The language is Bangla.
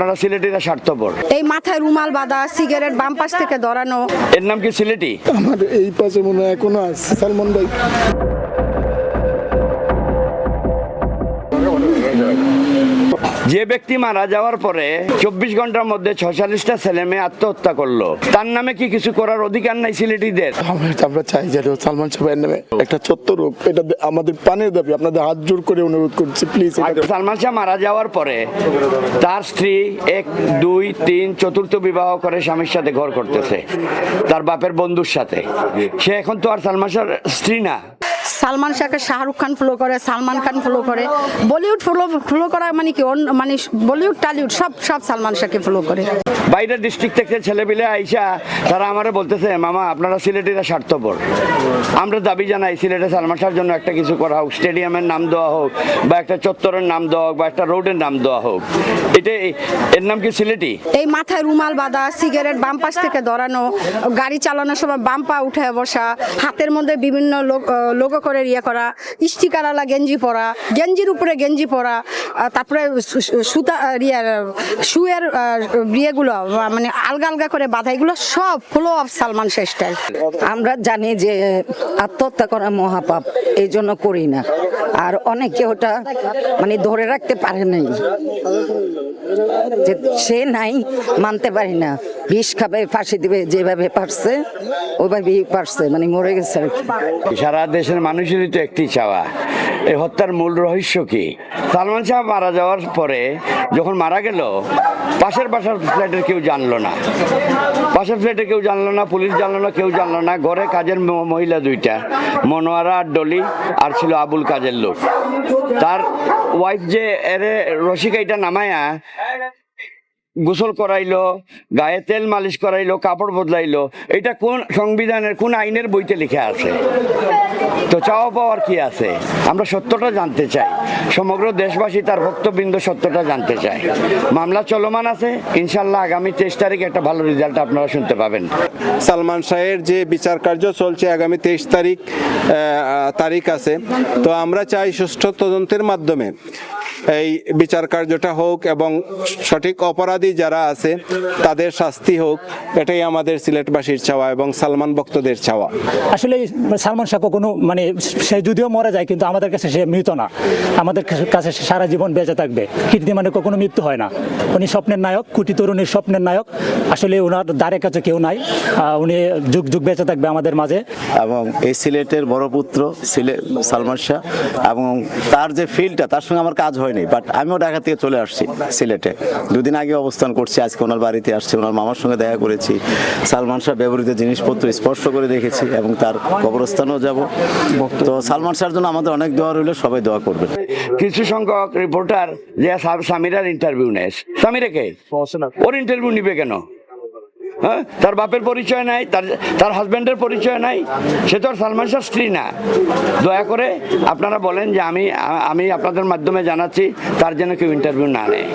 আপনারা সিলেটিরা স্বার্থপর। এই মাথায় রুমাল বাঁধা সিগারেট বাম পাশ থেকে ধরানো এর নাম কি সিলেটি? আমার এই পাশে মনে হয় এখনও আছে সালমন ভাই। যে ব্যক্তি মারা যাওয়ার পরে চব্বিশ ঘণ্টার মধ্যে ছয়চল্লিশটা ছেলে মেয়ে আত্মহত্যা করল তার নামে কি কিছু করার অধিকার নাই সিলেটিদের? আমরা চাই যেন সালমান সাহেবের নামে একটা ছোট্ট রোগ এটা আমাদের পানের দাবি আপনাদের হাত জোর করে অনুরোধ করছি প্লিজ সালমান শাহ মারা যাওয়ার পরে তার স্ত্রী এক দুই তিন চতুর্থ বিবাহ করে স্বামীর সাথে ঘর করতেছে তার বাপের বন্ধুর সাথে। সে এখন তো আর সালমান শাহর স্ত্রী না। সালমান শাহকে শাহরুখ খান ফলো করে সালমান খান ফলো করে। বলিউড ফলো ফলো করা মানে কি? অন্য- মানে বলিউড টালিউড সব সব সালমান শাহকে ফলো করে। বাইরের ডিস্ট্রিক্ট থেকে ছেলেপিলে আইসা তারা আমারে বলতেছে মামা আপনারা সিলেটিরা স্বার্থপর। আমরা দাবি জানাই সিলেটে সালমান শাহর জন্য একটা কিছু করা হোক স্টেডিয়ামের নাম দেওয়া হোক বা একটা চত্বরের নাম দেওয়া হোক বা একটা রোডের নাম দেওয়া হোক। এটা এর নাম কি সিলেটি? এই মাথায় রুমাল বাঁধা সিগারেট বাম পাশ থেকে ধরানো গাড়ি চালানোর সময় বাম পা উঠে বসা হাতের মধ্যে বিভিন্ন লোগো করে ইয়ে করা স্টিকারওয়ালা গেঞ্জি পরা, গেঞ্জির উপরে গেঞ্জি পরা তারপরে সুতা ইয়ের শুয়ের বিয়েগুলো মানে আলগা আলগা করে বাঁধা, এগুলো সব follow of Salman Shah style আমরা জানি যে আত্মহত্যা করা মহাপাপ, এই জন্য করি না। আর অনেকে ওটা মানে ধরে রাখতে পারে নাই, যে সে নাই, মানতে পারি না। বিষ খাবে, ফাঁসি দিবে, যেভাবে পারছে, ওইভাবেই পারছে মানে মরে গেছে। সারা দেশের মানুষেরই তো একটি চাওয়া। এই হত্যার মূল রহস্য কি? সালমান শাহ মারা যাওয়ার পরে যখন মারা গেল, পাশের বাসার ফ্ল্যাটের কেউ জানলো না। পাশের ফ্ল্যাটে কেউ জানলো না, পুলিশ জানলো না, কেউ জানলো না। ঘরে কাজের মহিলা দুইটা, মনোয়ারা আর ডলি আর ছিল আবুল কাজের লোক। তার ওয়াইফ যে এরে রসিকাইটা নামায়া গোসল করাইলো, গায়ে তেল মালিশ করাইলো, কাপড় বদলাইলো। এটা কোন সংবিধানের, কোন আইনের বইতে লিখে আছে? তো চাওয়া পাওয়ার কি আছে? আমরা সত্যটা জানতে চাই। সমগ্র দেশবাসী তার ভক্তবৃন্দ সত্যটা জানতে চায়। মামলা চলমান আছে। ইনশাল্লাহ আগামী তেইশ তারিখে একটা ভালো রেজাল্ট আপনারা শুনতে পাবেন। সালমান শাহের যে বিচার কার্য চলছে আগামী তেইশ তারিখ তারিখ আছে। তো আমরা চাই সুষ্ঠু তদন্তের মাধ্যমে এই বিচার কার্যটা হোক এবং সঠিক অপরাধী যারা আছে তাদের শাস্তি হোক এটাই আমাদের সিলেটবাসীর চাওয়া এবং সালমান ভক্তদের চাওয়া। আসলে সালমান শাহ কোনো মানে সে যদিও মরে যায় কিন্তু আমাদের কাছে সে মৃত না। আমাদের কাছে সে সারা জীবন বেঁচে থাকবে। কীর্তি মানে কখনো মৃত্যু হয় না। উনি স্বপ্নের নায়ক কুটি তরুণীর স্বপ্নের নায়ক। আসলে ওনার দ্বারে কাছে কেউ নাই। উনি যুগ যুগ বেঁচে থাকবে আমাদের মাঝে। এবং এই সিলেটের বড় পুত্র সিলেট সালমান শাহ এবং তার যে ফিল্ডটা তার সঙ্গে আমার কাজ হয়নি বাট আমিও ঢাকা থেকে চলে আসছি সিলেটে। দুদিন আগে অবস্থান করছি আজকে ওনার বাড়িতে আসছি ওনার মামার সঙ্গে দেখা করেছি। সালমান শাহ ব্যবহৃত জিনিসপত্র স্পর্শ করে দেখেছি এবং তার কবরস্থানেও যাব। তো সালমান শাহর জন্য আমাদের অনেক দোয়া রইল সবাই দোয়া করবে কিছু সংখ্যক রিপোর্টার যে স্বামীরার সামিরার ইন্টারভিউ নেয়। কে? ওর ইন্টারভিউ নিবে কেন? হ্যাঁ? তার বাপের পরিচয় নাই, তার তার হাজব্যান্ডের পরিচয় নাই, সে তো আর সালমান শাহ স্ত্রী না। দয়া করে আপনারা বলেন যে আমি আমি আপনাদের মাধ্যমে জানাচ্ছি, তার যেন কেউ ইন্টারভিউ না নেয়।